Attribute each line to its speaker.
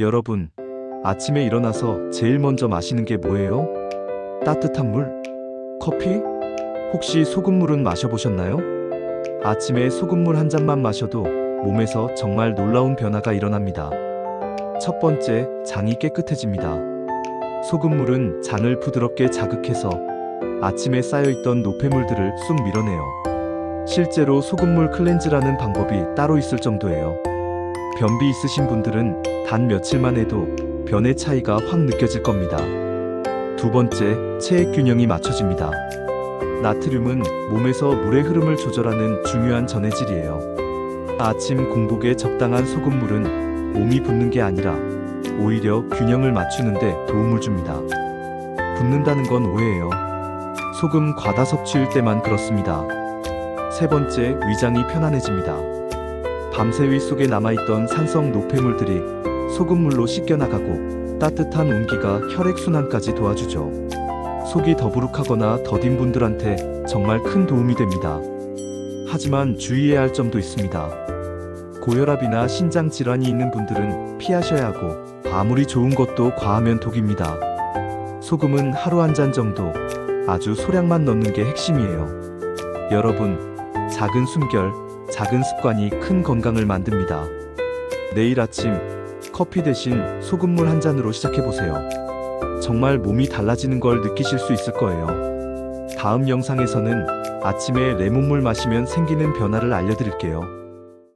Speaker 1: 여러분, 아침에 일어나서 제일 먼저 마시는 게 뭐예요? 따뜻한 물? 커피? 혹시 소금물은 마셔보셨나요? 아침에 소금물 한 잔만 마셔도 몸에서 정말 놀라운 변화가 일어납니다. 첫 번째, 장이 깨끗해집니다. 소금물은 장을 부드럽게 자극해서 아침에 쌓여있던 노폐물들을 쑥 밀어내요. 실제로 소금물 클렌즈라는 방법이 따로 있을 정도예요. 변비 있으신 분들은 단 며칠만 해도 변의 차이가 확 느껴질 겁니다. 두 번째, 체액 균형이 맞춰집니다. 나트륨은 몸에서 물의 흐름을 조절하는 중요한 전해질이에요. 아침 공복에 적당한 소금물은 몸이 붓는 게 아니라 오히려 균형을 맞추는데 도움을 줍니다. 붓는다는 건 오해예요. 소금 과다 섭취일 때만 그렇습니다. 세 번째, 위장이 편안해집니다. 밤새 위 속에 남아있던 산성 노폐물들이 소금물로 씻겨나가고 따뜻한 온기가 혈액순환까지 도와주죠. 속이 더부룩하거나 더딘 분들한테 정말 큰 도움이 됩니다. 하지만 주의해야 할 점도 있습니다. 고혈압이나 신장 질환이 있는 분들은 피하셔야 하고 아무리 좋은 것도 과하면 독입니다. 소금은 하루 한 잔 정도 아주 소량만 넣는 게 핵심이에요. 여러분, 작은 숨결, 작은 습관이 큰 건강을 만듭니다. 내일 아침 커피 대신 소금물 한 잔으로 시작해 보세요. 정말 몸이 달라지는 걸 느끼실 수 있을 거예요. 다음 영상에서는 아침에 레몬물 마시면 생기는 변화를 알려드릴게요.